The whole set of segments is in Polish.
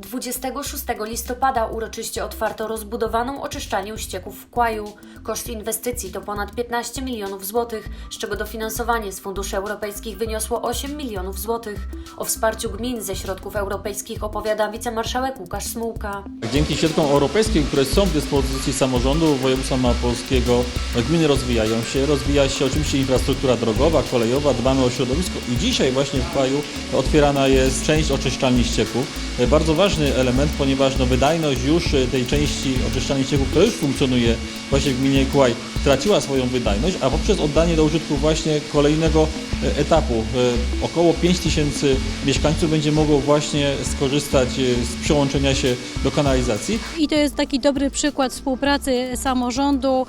26 listopada uroczyście otwarto rozbudowaną oczyszczalnię ścieków w Kłaju. Koszt inwestycji to ponad 15 milionów złotych, z czego dofinansowanie z funduszy europejskich wyniosło 8 milionów złotych. O wsparciu gmin ze środków europejskich opowiada wicemarszałek Łukasz Smułka. Dzięki środkom europejskim, które są w dyspozycji samorządu województwa małopolskiego, gminy rozwijają się. Rozwija się oczywiście infrastruktura drogowa, kolejowa, dbamy o środowisko i dzisiaj właśnie w kraju otwierana jest część oczyszczalni ścieków. Bardzo ważny element, ponieważ no, wydajność już tej części oczyszczalni ścieków, która już funkcjonuje właśnie w gminie Kłaj, traciła swoją wydajność, a poprzez oddanie do użytku właśnie kolejnego e, etapu e, około 5 tysięcy mieszkańców będzie mogło właśnie skorzystać z przyłączenia się do kanalizacji. I to jest taki dobry przykład współpracy samorządu,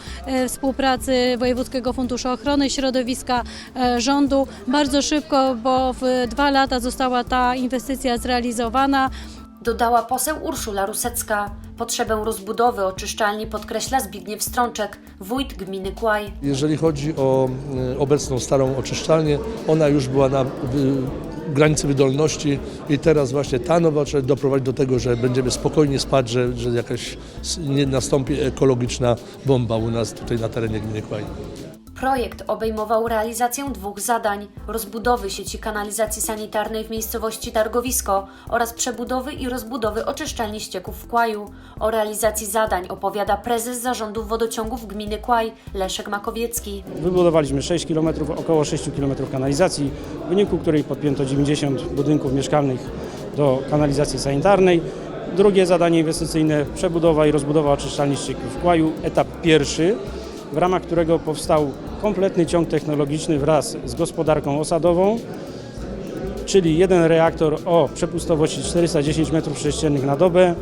współpracy Wojewódzkiego Funduszu Ochrony Środowiska, rządu. Bardzo szybko, bo w dwa lata została ta inwestycja zrealizowana. Dodała poseł Urszula Rusecka. Potrzebę rozbudowy oczyszczalni podkreśla Zbigniew Strączek, wójt gminy Kłaj. Jeżeli chodzi o e, obecną starą oczyszczalnię, ona już była na granicy wydolności i teraz właśnie ta nowa doprowadzi do tego, że będziemy spokojnie spać, że, że jakaś nie nastąpi ekologiczna bomba u nas tutaj na terenie gminy Kłaj. Projekt obejmował realizację dwóch zadań: rozbudowy sieci kanalizacji sanitarnej w miejscowości Targowisko oraz przebudowy i rozbudowy oczyszczalni ścieków w Kłaju. O realizacji zadań opowiada prezes zarządu wodociągów gminy Kłaj Leszek Makowiecki. Wybudowaliśmy 6 km, około 6 km kanalizacji, w wyniku której podpięto 90 budynków mieszkalnych do kanalizacji sanitarnej. Drugie zadanie inwestycyjne przebudowa i rozbudowa oczyszczalni ścieków w Kłaju, etap pierwszy, w ramach którego powstał kompletny ciąg technologiczny wraz z gospodarką osadową, czyli jeden reaktor o przepustowości 410 m3 na dobę,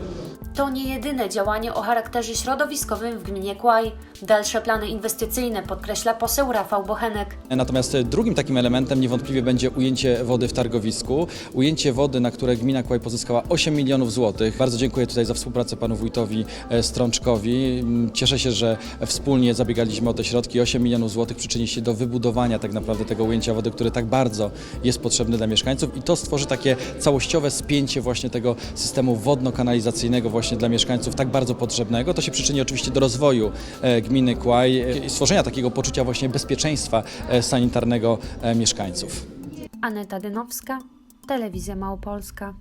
To nie jedyne działanie o charakterze środowiskowym w gminie Kłaj. Dalsze plany inwestycyjne podkreśla poseł Rafał Bochenek. Natomiast drugim takim elementem niewątpliwie będzie ujęcie wody w targowisku. Ujęcie wody, na które gmina Kłaj pozyskała 8 milionów złotych. Bardzo dziękuję tutaj za współpracę panu wójtowi e, Strączkowi. Mm, Cieszę się, że wspólnie zabiegaliśmy o te środki. 8 milionów złotych przyczyni się do wybudowania tak naprawdę tego ujęcia wody, które tak bardzo jest potrzebne dla mieszkańców i to stworzy takie całościowe spięcie właśnie tego systemu wodno-kanalizacyjnego właśnie dla mieszkańców tak bardzo potrzebnego. To się przyczyni oczywiście do rozwoju e, gminy Kłaj e, i stworzenia takiego poczucia właśnie bezpieczeństwa e, sanitarnego mieszkańców. Aneta Dynowska, Telewizja Małopolska.